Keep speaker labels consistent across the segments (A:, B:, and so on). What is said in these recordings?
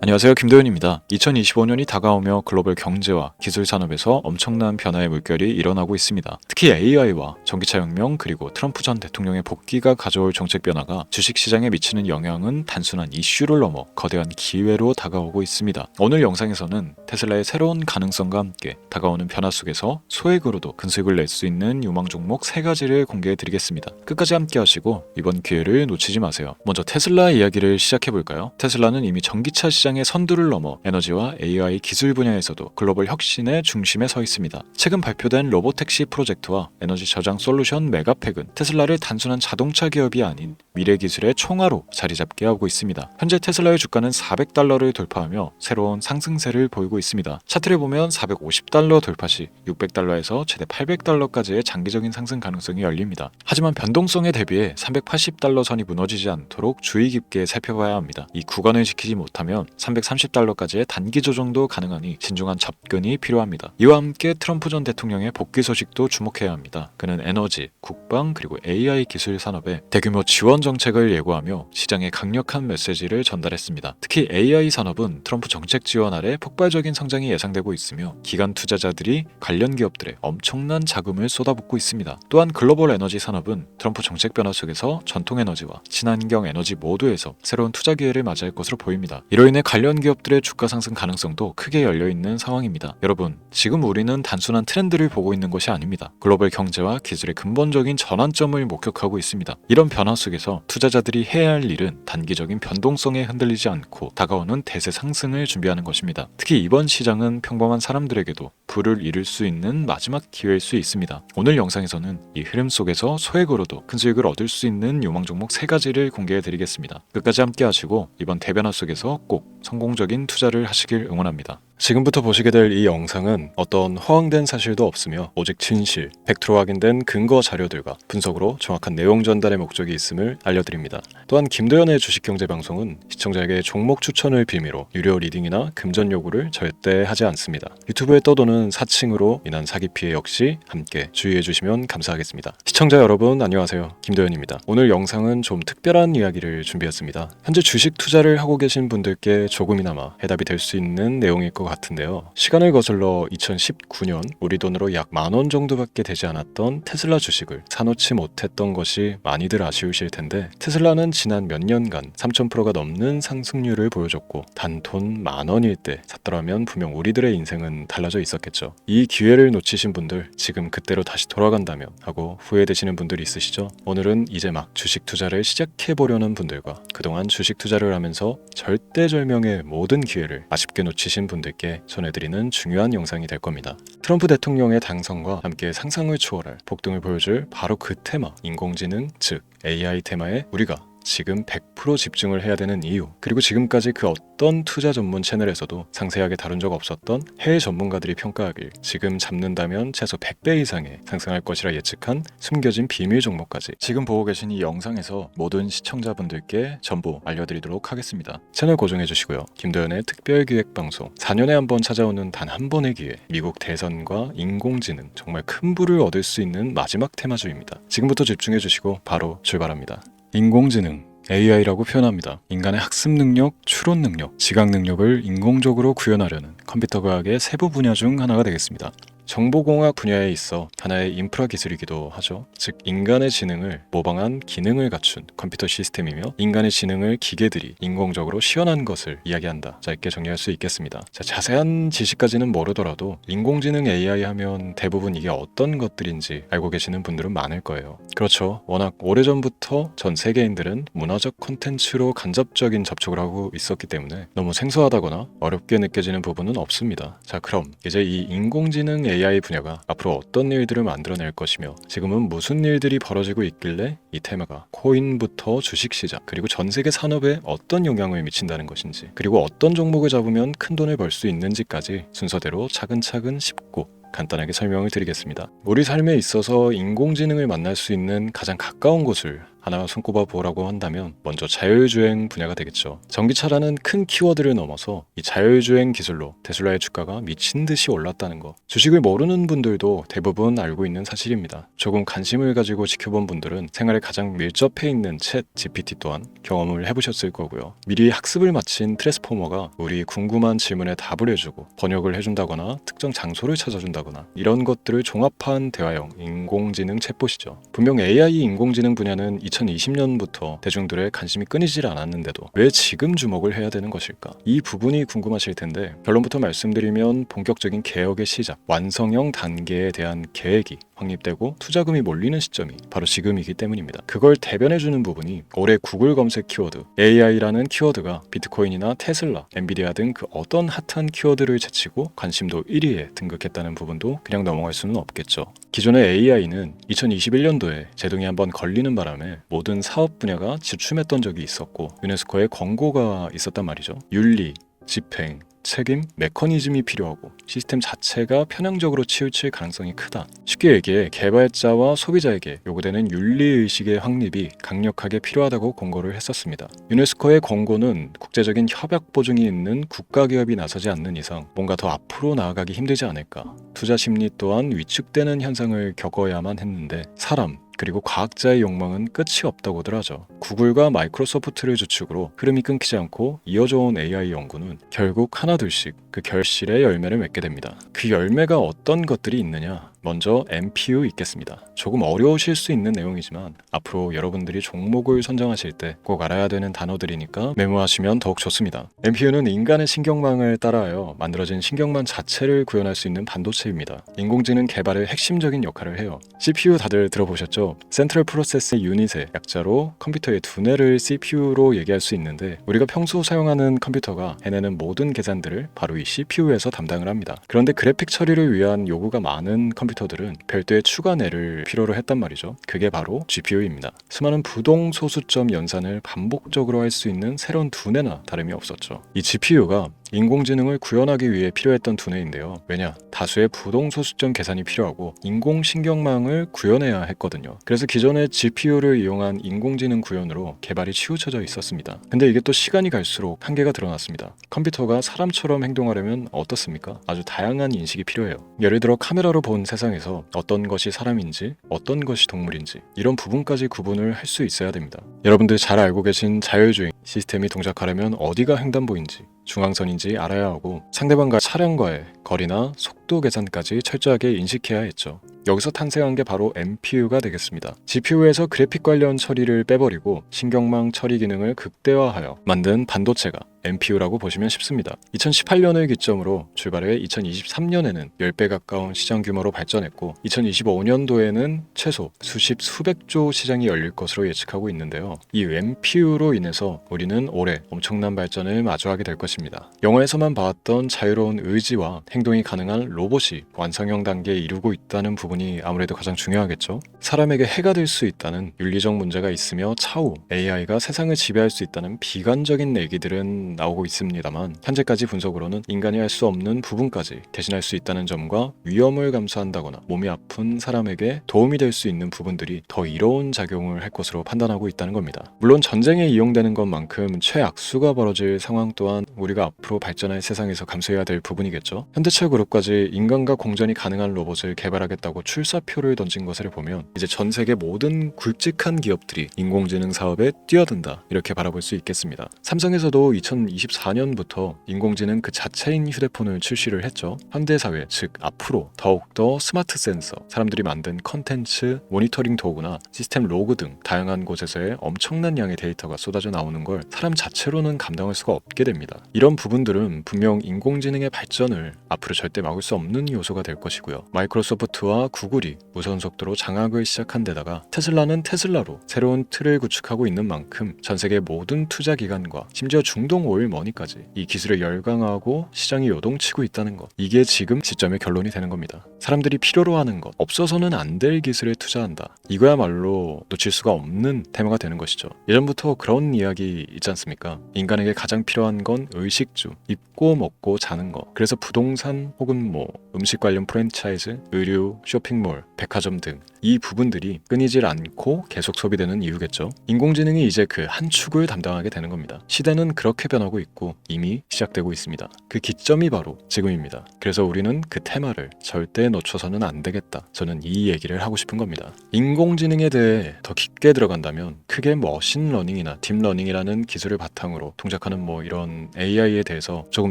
A: 안녕하세요. 김도현입니다. 2025년이 다가오며 글로벌 경제와 기술 산업에서 엄청난 변화의 물결이 일어나고 있습니다. 특히 AI와 전기차 혁명 그리고 트럼프 전 대통령의 복귀가 가져올 정책 변화가 주식 시장에 미치는 영향은 단순한 이슈를 넘어 거대한 기회로 다가오고 있습니다. 오늘 영상에서는 테슬라의 새로운 가능성과 함께 다가오는 변화 속에서 소액으로도 큰 수익을 낼 수 있는 유망 종목 세 가지를 공개해 드리겠습니다. 끝까지 함께 하시고 이번 기회를 놓치지 마세요. 먼저 테슬라 이야기를 시작해 볼까요? 테슬라는 이미 전기차 시장 의 선두를 넘어 에너지와 AI 기술 분야에서도 글로벌 혁신의 중심에 서 있습니다. 최근 발표된 로보택시 프로젝트와 에너지 저장 솔루션 메가팩은 테슬라를 단순한 자동차 기업이 아닌 미래 기술의 총화로 자리 잡게 하고 있습니다. 현재 테슬라의 주가는 400달러를 돌파하며 새로운 상승세를 보이고 있습니다. 차트를 보면 450달러 돌파 시 600달러에서 최대 800달러까지의 장기적인 상승 가능성이 열립니다. 하지만 변동성에 대비해 380달러 선이 무너지지 않도록 주의 깊게 살펴봐야 합니다. 이 구간을 지키지 못하면 330달러까지의 단기 조정도 가능하니 신중한 접근이 필요합니다. 이와 함께 트럼프 전 대통령의 복귀 소식도 주목해야 합니다. 그는 에너지, 국방 그리고 AI 기술 산업에 대규모 지원 정책을 예고하며 시장에 강력한 메시지를 전달했습니다. 특히 AI 산업은 트럼프 정책 지원 아래 폭발적인 성장이 예상되고 있으며 기관 투자자들이 관련 기업들에 엄청난 자금을 쏟아붓고 있습니다. 또한 글로벌 에너지 산업은 트럼프 정책 변화 속에서 전통 에너지와 친환경 에너지 모두에서 새로운 투자 기회를 맞이할 것으로 보입니다. 이로 인해 관련 기업들의 주가 상승 가능성도 크게 열려 있는 상황입니다. 여러분, 지금 우리는 단순한 트렌드를 보고 있는 것이 아닙니다. 글로벌 경제와 기술의 근본적인 전환점을 목격하고 있습니다. 이런 변화 속에서 투자자들이 해야 할 일은 단기적인 변동성에 흔들리지 않고 다가오는 대세 상승을 준비하는 것입니다. 특히 이번 시장은 평범한 사람들에게도 불을 이룰 수 있는 마지막 기회일 수 있습니다. 오늘 영상에서는 이 흐름 속에서 소액으로도 큰 수익을 얻을 수 있는 요망 종목 세 가지를 공개해 드리겠습니다. 끝까지 함께 하시고 이번 대변화 속에서 꼭 성공적인 투자를 하시길 응원합니다. 지금부터 보시게 될 이 영상은 어떤 허황된 사실도 없으며 오직 진실, 팩트로 확인된 근거 자료들과 분석으로 정확한 내용 전달의 목적이 있음을 알려드립니다. 또한 김도현의 주식경제 방송은 시청자에게 종목 추천을 빌미로 유료 리딩이나 금전 요구를 절대 하지 않습니다. 유튜브에 떠도는 사칭으로 인한 사기 피해 역시 함께 주의해 주시면 감사하겠습니다. 시청자 여러분 안녕하세요. 김도현입니다. 오늘 영상은 좀 특별한 이야기를 준비했습니다. 현재 주식 투자를 하고 계신 분들께 조금이나마 해답이 될 수 있는 내용일 것 같은데요. 시간을 거슬러 2019년 우리 돈으로 약 만 원 정도밖에 되지 않았던 테슬라 주식을 사놓지 못했던 것이 많이들 아쉬우실 텐데 테슬라는 지난 몇 년간 3,000%가 넘는 상승률을 보여줬고 단 돈 만 원일 때 샀더라면 분명 우리들의 인생은 달라져 있었겠죠. 이 기회를 놓치신 분들 지금 그때로 다시 돌아간다면 하고 후회되시는 분들 있으시죠? 오늘은 이제 막 주식 투자를 시작해 보려는 분들과 그동안 주식 투자를 하면서 절대절명의 모든 기회를 아쉽게 놓치신 분들 께 전해드리는 중요한 영상이 될 겁니다. 트럼프 대통령의 당선과 함께 상상을 초월할 폭등을 보여줄 바로 그 테마, 인공지능, 즉 AI 테마에 우리가 지금 100% 집중을 해야 되는 이유 그리고 지금까지 그 어떤 투자 전문 채널에서도 상세하게 다룬 적 없었던 해외 전문가들이 평가하길 지금 잡는다면 최소 100배 이상의 상승할 것이라 예측한 숨겨진 비밀 종목까지 지금 보고 계신 이 영상에서 모든 시청자분들께 전부 알려드리도록 하겠습니다. 채널 고정해 주시고요. 김도현의 특별 기획 방송 4년에 한 번 찾아오는 단 한 번의 기회 미국 대선과 인공지능 정말 큰 부를 얻을 수 있는 마지막 테마주입니다. 지금부터 집중해 주시고 바로 출발합니다. 인공지능 AI라고 표현합니다. 인간의 학습 능력, 추론 능력, 지각 능력을 인공적으로 구현하려는 컴퓨터 과학의 세부 분야 중 하나가 되겠습니다. 정보공학 분야에 있어 하나의 인프라 기술이기도 하죠. 즉 인간의 지능을 모방한 기능을 갖춘 컴퓨터 시스템이며 인간의 지능을 기계들이 인공적으로 시연한 것을 이야기한다. 짧게 정리할 수 있겠습니다. 자, 자세한 지식까지는 모르더라도 인공지능 AI 하면 대부분 이게 어떤 것들인지 알고 계시는 분들은 많을 거예요. 그렇죠. 워낙 오래전부터 전 세계인들은 문화적 콘텐츠로 간접적인 접촉을 하고 있었기 때문에 너무 생소하다거나 어렵게 느껴지는 부분은 없습니다. 자, 그럼 이제 이 인공지능 AI 분야가 앞으로 어떤 일들을 만들어낼 것이며 지금은 무슨 일들이 벌어지고 있길래 이 테마가 코인부터 주식시장 그리고 전 세계 산업에 어떤 영향을 미친다는 것인지 그리고 어떤 종목을 잡으면 큰 돈을 벌 수 있는지까지 순서대로 차근차근 쉽고 간단하게 설명을 드리겠습니다. 우리 삶에 있어서 인공지능을 만날 수 있는 가장 가까운 곳을 하나 손꼽아 보라고 한다면 먼저 자율주행 분야가 되겠죠. 전기차라는 큰 키워드를 넘어서 이 자율주행 기술로 테슬라의 주가가 미친 듯이 올랐다는 거. 주식을 모르는 분들도 대부분 알고 있는 사실입니다. 조금 관심을 가지고 지켜본 분들은 생활에 가장 밀접해 있는 챗 GPT 또한 경험을 해보셨을 거고요. 미리 학습을 마친 트랜스포머가 우리 궁금한 질문에 답을 해주고 번역을 해준다거나 특정 장소를 찾아준다거나 이런 것들을 종합한 대화형 인공지능 챗봇이죠. 분명 AI 인공지능 분야는 2020년부터 대중들의 관심이 끊이질 않았는데도 왜 지금 주목을 해야 되는 것일까? 이 부분이 궁금하실 텐데 결론부터 말씀드리면 본격적인 개혁의 시작, 완성형 단계에 대한 계획이 확립되고 투자금이 몰리는 시점이 바로 지금이기 때문입니다. 그걸 대변해주는 부분이 올해 구글 검색 키워드 AI라는 키워드가 비트코인이나 테슬라, 엔비디아 등 그 어떤 핫한 키워드를 제치고 관심도 1위에 등극했다는 부분도 그냥 넘어갈 수는 없겠죠. 기존의 AI는 2021년도에 제동이 한번 걸리는 바람에 모든 사업 분야가 주춤했던 적이 있었고 유네스코의 권고가 있었단 말이죠. 윤리, 집행, 책임, 메커니즘이 필요하고 시스템 자체가 편향적으로 치우칠 가능성이 크다. 쉽게 얘기해 개발자와 소비자에게 요구되는 윤리의식의 확립이 강력하게 필요하다고 권고를 했었습니다. 유네스코의 권고는 국제적인 협약 보증이 있는 국가기업이 나서지 않는 이상 뭔가 더 앞으로 나아가기 힘들지 않을까. 투자 심리 또한 위축되는 현상을 겪어야만 했는데 사람, 그리고 과학자의 욕망은 끝이 없다고들 하죠. 구글과 마이크로소프트를 주축으로 흐름이 끊기지 않고 이어져 온 AI 연구는 결국 하나둘씩 그 결실의 열매를 맺게 됩니다. 그 열매가 어떤 것들이 있느냐? 먼저 MPU 있겠습니다. 조금 어려우실 수 있는 내용이지만 앞으로 여러분들이 종목을 선정하실 때 꼭 알아야 되는 단어들이니까 메모하시면 더욱 좋습니다. MPU는 인간의 신경망을 따라하여 만들어진 신경망 자체를 구현할 수 있는 반도체입니다. 인공지능 개발의 핵심적인 역할을 해요. CPU 다들 들어보셨죠? 센트럴 프로세스 유닛의 약자로 컴퓨터의 두뇌를 CPU로 얘기할 수 있는데 우리가 평소 사용하는 컴퓨터가 해내는 모든 계산들을 바로 이 CPU에서 담당을 합니다. 그런데 그래픽 처리를 위한 요구가 많은 컴퓨터 들은 별도의 추가뇌를 필요로 했단 말이죠. 그게 바로 GPU입니다. 수많은 부동 소수점 연산을 반복적으로 할 수 있는 새로운 두뇌나 다름이 없었죠. 이 GPU가 인공지능을 구현하기 위해 필요했던 두뇌인데요. 왜냐? 다수의 부동 소수점 계산이 필요하고 인공신경망을 구현해야 했거든요. 그래서 기존의 GPU를 이용한 인공지능 구현으로 개발이 치우쳐져 있었습니다. 근데 이게 또 시간이 갈수록 한계가 드러났습니다. 컴퓨터가 사람처럼 행동하려면 어떻습니까? 아주 다양한 인식이 필요해요. 예를 들어 카메라로 본 세상에서 어떤 것이 사람인지, 어떤 것이 동물인지 이런 부분까지 구분을 할 수 있어야 됩니다. 여러분들 잘 알고 계신 자율주행 시스템이 동작하려면 어디가 횡단보인지 중앙선 인지 알아야 하고 상대방과 차량과의 거리나 속도 계산까지 철저하게 인식해야 했죠. 여기서 탄생한 게 바로 MPU가 되겠습니다. GPU에서 그래픽 관련 처리를 빼버리고 신경망 처리 기능을 극대화하여 만든 반도체가 MPU라고 보시면 쉽습니다. 2018년을 기점으로 출발해 2023년에는 10배 가까운 시장 규모로 발전했고 2025년도에는 최소 수십 수백조 시장이 열릴 것으로 예측하고 있는데요. 이 MPU로 인해서 우리는 올해 엄청난 발전을 마주하게 될 것입니다. 영화에서만 봐왔던 자유로운 의지와 행동이 가능한 로봇이 완성형 단계에 이르고 있다는 부분이 아무래도 가장 중요하겠죠. 사람에게 해가 될 수 있다는 윤리적 문제가 있으며 차후 AI가 세상을 지배할 수 있다는 비관적인 얘기들은 나오고 있습니다만 현재까지 분석으로는 인간이 할 수 없는 부분까지 대신할 수 있다는 점과 위험을 감수한다거나 몸이 아픈 사람에게 도움이 될 수 있는 부분들이 더 이로운 작용을 할 것으로 판단하고 있다는 겁니다. 물론 전쟁에 이용되는 것만큼 최악수가 벌어질 상황 또한 우리가 앞으로 발전할 세상에서 감수해야 될 부분이겠죠. 현대차 그룹까지 인간과 공전이 가능한 로봇을 개발하겠다고 출사표를 던진 것을 보면 이제 전 세계 모든 굵직한 기업들이 인공지능 사업에 뛰어든다 이렇게 바라볼 수 있겠습니다. 삼성에서도 2024년부터 인공지능 그 자체인 휴대폰을 출시를 했죠. 현대 사회 즉 앞으로 더욱더 스마트 센서, 사람들이 만든 컨텐츠, 모니터링 도구나 시스템 로그 등 다양한 곳에서의 엄청난 양의 데이터가 쏟아져 나오는 걸 사람 자체로는 감당할 수가 없게 됩니다. 이런 부분들은 분명 인공지능의 발전을 앞으로 절대 막을 수 없는 요소가 될 것이고요. 마이크로소프트와 구글이 무선 속도로 장악을 시작한 데다가 테슬라는 테슬라로 새로운 틀을 구축하고 있는 만큼 전 세계 모든 투자 기관과 심지어 중동 오일 머니까지 이 기술에 열광하고 시장이 요동치고 있다는 것. 이게 지금 시점의 결론이 되는 겁니다. 사람들이 필요로 하는 것, 없어서는 안 될 기술에 투자한다. 이거야말로 놓칠 수가 없는 테마가 되는 것이죠. 예전부터 그런 이야기 있지 않습니까? 인간에게 가장 필요한 건 의식주, 입고 먹고 자는 것. 그래서 부동산 혹은 뭐 음식 관련 프랜차이즈, 의류, 쇼핑몰, 백화점 등 이 부분들이 끊이질 않고 계속 소비되는 이유겠죠. 인공지능이 이제 그 한 축을 담당하게 되는 겁니다. 시대는 그렇게 변 하고 있고 이미 시작되고 있습니다. 그 기점이 바로 지금입니다. 그래서 우리는 그 테마를 절대 놓쳐서는 안 되겠다. 저는 이 얘기를 하고 싶은 겁니다. 인공지능에 대해 더 깊게 들어간다면 크게 머신러닝이나 딥러닝이라는 기술을 바탕으로 동작하는 뭐 이런 AI에 대해서 조금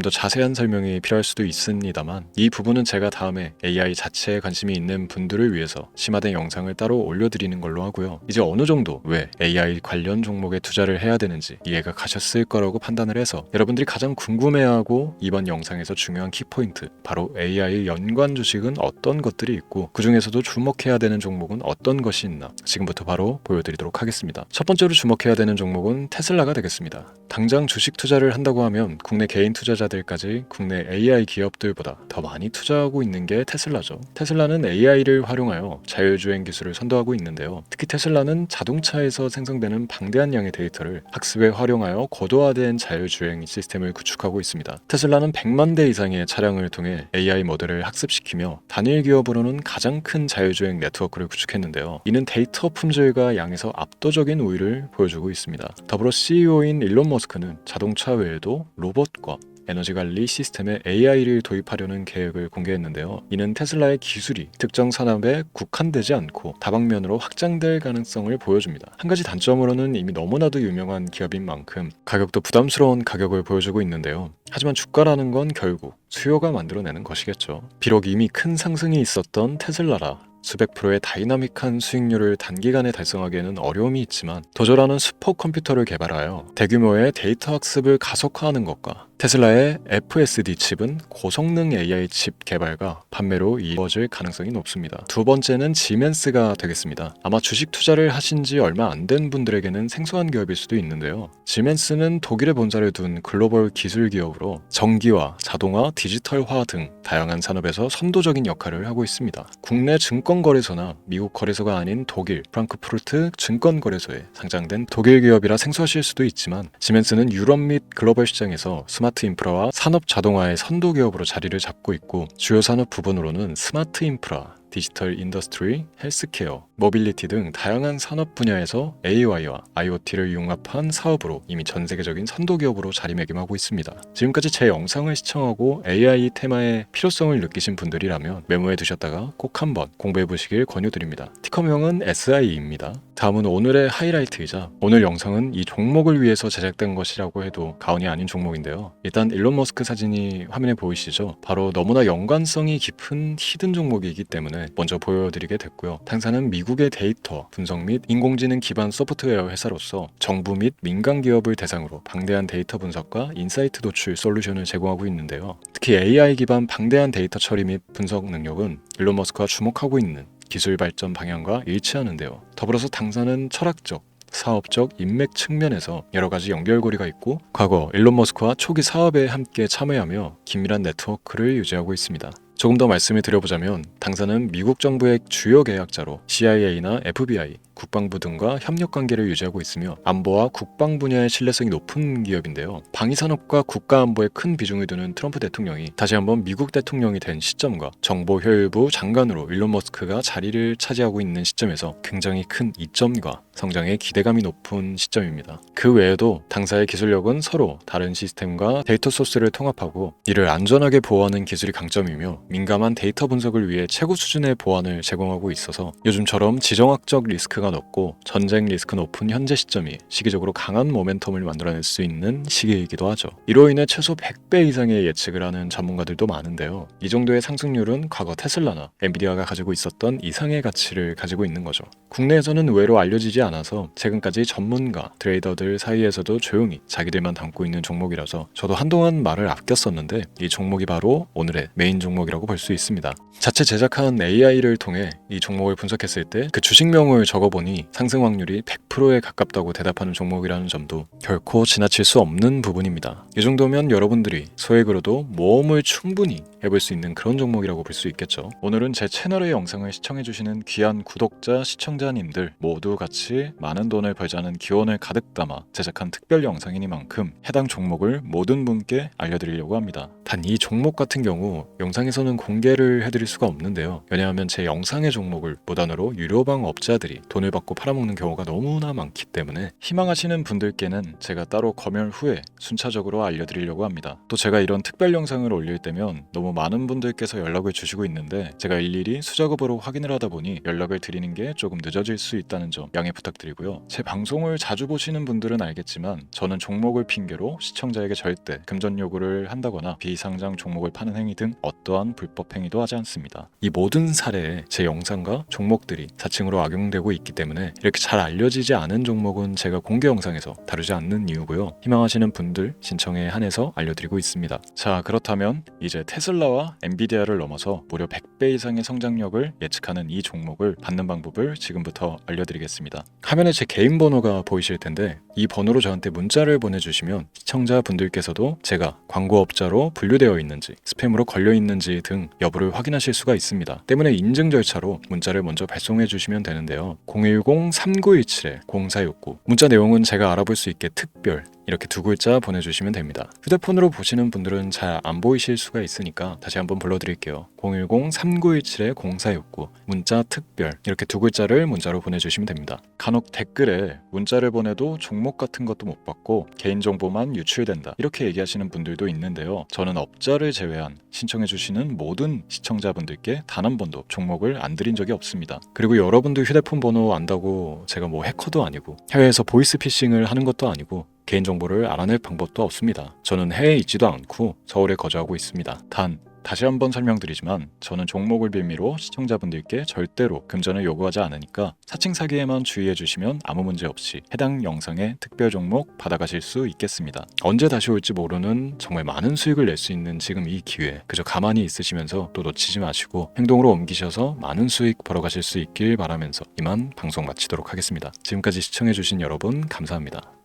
A: 더 자세한 설명이 필요할 수도 있습니다만 이 부분은 제가 다음에 AI 자체에 관심이 있는 분들을 위해서 심화된 영상을 따로 올려드리는 걸로 하고요. 이제 어느 정도 왜 AI 관련 종목에 투자를 해야 되는지 이해가 가셨을 거라고 판단을 해서 여러분들이 가장 궁금해하고 이번 영상에서 중요한 키포인트 바로 AI 연관 주식은 어떤 것들이 있고 그 중에서도 주목해야 되는 종목은 어떤 것이 있나 지금부터 바로 보여드리도록 하겠습니다. 첫 번째로 주목해야 되는 종목은 테슬라가 되겠습니다. 당장 주식 투자를 한다고 하면 국내 개인 투자자들까지 국내 AI 기업들보다 더 많이 투자하고 있는 게 테슬라죠. 테슬라는 AI를 활용하여 자율주행 기술을 선도하고 있는데요. 특히 테슬라는 자동차에서 생성되는 방대한 양의 데이터를 학습에 활용하여 고도화된 자율주행 시스템을 구축하고 있습니다. 테슬라는 100만 대 이상의 차량을 통해 AI 모델을 학습시키며 단일 기업으로는 가장 큰 자율주행 네트워크를 구축했는데요. 이는 데이터 품질과 양에서 압도적인 우위를 보여주고 있습니다. 더불어 CEO인 일론 머스 크는 자동차 외에도 로봇과 에너지 관리 시스템에 AI를 도입하려는 계획을 공개했는데요. 이는 테슬라의 기술이 특정 산업에 국한되지 않고 다방면으로 확장될 가능성을 보여줍니다. 한 가지 단점으로는 이미 너무나도 유명한 기업인 만큼 가격도 부담스러운 가격을 보여주고 있는데요. 하지만 주가라는 건 결국 수요가 만들어내는 것이겠죠. 비록 이미 큰 상승이 있었던 테슬라라 수백 프로의 다이나믹한 수익률을 단기간에 달성하기에는 어려움이 있지만 도저라는 슈퍼컴퓨터를 개발하여 대규모의 데이터 학습을 가속화하는 것과 테슬라의 FSD 칩은 고성능 AI 칩 개발과 판매로 이루어질 가능성이 높습니다. 두 번째는 지멘스가 되겠습니다. 아마 주식 투자를 하신 지 얼마 안 된 분들에게는 생소한 기업일 수도 있는데요. 지멘스는 독일에 본사를 둔 글로벌 기술 기업으로 전기와 자동화, 디지털화 등 다양한 산업에서 선도적인 역할을 하고 있습니다. 국내 증권거래소나 미국 거래소가 아닌 독일 프랑크푸르트 증권거래소에 상장된 독일 기업이라 생소하실 수도 있지만 지멘스는 유럽 및 글로벌 시장에서 스마트 인프라와 산업 자동화의 선도 기업으로 자리를 잡고 있고 주요 산업 부분으로는 스마트 인프라, 디지털 인더스트리, 헬스케어, 모빌리티 등 다양한 산업 분야에서 AI와 IoT를 융합한 사업으로 이미 전 세계적인 선도 기업으로 자리매김하고 있습니다. 지금까지 제 영상을 시청하고 AI 테마의 필요성을 느끼신 분들이라면 메모해 두셨다가 꼭 한번 공부해 보시길 권유드립니다. 티커명은 SI입니다. 다음은 오늘의 하이라이트이자 오늘 영상은 이 종목을 위해서 제작된 것이라고 해도 가언이 아닌 종목인데요. 일단 일론 머스크 사진이 화면에 보이시죠? 바로 너무나 연관성이 깊은 히든 종목이기 때문에 먼저 보여드리게 됐고요. 당사는 미국의 데이터 분석 및 인공지능 기반 소프트웨어 회사로서 정부 및 민간 기업을 대상으로 방대한 데이터 분석과 인사이트 도출 솔루션을 제공하고 있는데요. 특히 AI 기반 방대한 데이터 처리 및 분석 능력은 일론 머스크가 주목하고 있는 기술 발전 방향과 일치하는데요. 더불어서 당사는 철학적, 사업적 인맥 측면에서 여러 가지 연결고리가 있고 과거 일론 머스크와 초기 사업에 함께 참여하며 긴밀한 네트워크를 유지하고 있습니다. 조금 더 말씀을 드려보자면 당사는 미국 정부의 주요 계약자로 CIA나 FBI, 국방부 등과 협력 관계를 유지하고 있으며 안보와 국방 분야의 신뢰성이 높은 기업인데요. 방위 산업과 국가 안보에 큰 비중을 두는 트럼프 대통령이 다시 한번 미국 대통령이 된 시점과 정보 효율부 장관으로 일론 머스크가 자리를 차지하고 있는 시점에서 굉장히 큰 이점과 성장에 기대감이 높은 시점입니다. 그 외에도 당사의 기술력은 서로 다른 시스템과 데이터 소스를 통합하고 이를 안전하게 보호하는 기술이 강점이며 민감한 데이터 분석을 위해 최고 수준의 보안을 제공하고 있어서 요즘처럼 지정학적 리스크가 높고 전쟁 리스크 높은 현재 시점이 시기적으로 강한 모멘텀을 만들어낼 수 있는 시기이기도 하죠. 이로 인해 최소 100배 이상의 예측을 하는 전문가들도 많은데요. 이 정도의 상승률은 과거 테슬라나 엔비디아가 가지고 있었던 이상의 가치를 가지고 있는 거죠. 국내에서는 의외로 알려지지 않아서 최근까지 전문가, 트레이더들 사이에서도 조용히 자기들만 담고 있는 종목이라서 저도 한동안 말을 아꼈었는데 이 종목이 바로 오늘의 메인 종목이라고 볼 수 있습니다. 자체 제작한 AI를 통해 이 종목을 분석했을 때 그 주식명을 적어보 보니 상승 확률이 100%에 가깝다고 대답하는 종목이라는 점도 결코 지나칠 수 없는 부분입니다. 이 정도면 여러분들이 소액으로도 모험을 충분히 해볼 수 있는 그런 종목이라고 볼 수 있겠죠. 오늘은 제 채널의 영상을 시청해주시는 귀한 구독자, 시청자님들 모두 같이 많은 돈을 벌자는 기원을 가득 담아 제작한 특별 영상이니만큼 해당 종목을 모든 분께 알려드리려고 합니다. 단 이 종목 같은 경우 영상에서는 공개를 해드릴 수가 없는데요. 왜냐하면 제 영상의 종목을 무단으로 유료방 업자들이 돈을 받고 팔아먹는 경우가 너무나 많기 때문에 희망하시는 분들께는 제가 따로 검열 후에 순차적으로 알려드리려고 합니다. 또 제가 이런 특별 영상을 올릴 때면 너무 많은 분들께서 연락을 주시고 있는데 제가 일일이 수작업으로 확인을 하다 보니 연락을 드리는 게 조금 늦어질 수 있다는 점 양해 부탁드리고요. 제 방송을 자주 보시는 분들은 알겠지만 저는 종목을 핑계로 시청자에게 절대 금전 요구를 한다거나 비상장 종목을 파는 행위 등 어떠한 불법 행위도 하지 않습니다. 이 모든 사례에 제 영상과 종목들이 사칭으로 악용되고 있기 때문에 이렇게 잘 알려지지 않은 종목은 제가 공개 영상에서 다루지 않는 이유고요. 희망하시는 분들 신청에 한해서 알려드리고 있습니다. 자 그렇다면 이제 테슬라와 엔비디아를 넘어서 무려 100배 이상의 성장력을 예측하는 이 종목을 받는 방법을 지금부터 알려드리겠습니다. 화면에 제 개인 번호가 보이실 텐데 이 번호로 저한테 문자를 보내주시면 시청자분들께서도 제가 광고업자로 분류되어 있는지 스팸으로 걸려 있는지 등 여부를 확인하실 수가 있습니다. 때문에 인증 절차로 문자를 먼저 발송해 주시면 되는데요. 010-3917-0469 문자 내용은 제가 알아볼 수 있게 특별 이렇게 두 글자 보내주시면 됩니다. 휴대폰으로 보시는 분들은 잘 안 보이실 수가 있으니까 다시 한번 불러드릴게요. 010-3917-0469 문자 특별 이렇게 두 글자를 문자로 보내주시면 됩니다. 간혹 댓글에 문자를 보내도 종목 같은 것도 못 받고 개인정보만 유출된다 이렇게 얘기하시는 분들도 있는데요. 저는 업자를 제외한 신청해주시는 모든 시청자분들께 단 한 번도 종목을 안 드린 적이 없습니다. 그리고 여러분들 휴대폰 번호 안다고 제가 뭐 해커도 아니고 해외에서 보이스피싱을 하는 것도 아니고 개인정보를 알아낼 방법도 없습니다. 저는 해외에 있지도 않고 서울에 거주하고 있습니다. 단 다시 한번 설명드리지만 저는 종목을 빌미로 시청자분들께 절대로 금전을 요구하지 않으니까 사칭 사기에만 주의해 주시면 아무 문제 없이 해당 영상의 특별 종목 받아가실 수 있겠습니다. 언제 다시 올지 모르는 정말 많은 수익을 낼 수 있는 지금 이 기회 그저 가만히 있으시면서 또 놓치지 마시고 행동으로 옮기셔서 많은 수익 벌어가실 수 있길 바라면서 이만 방송 마치도록 하겠습니다. 지금까지 시청해 주신 여러분 감사합니다.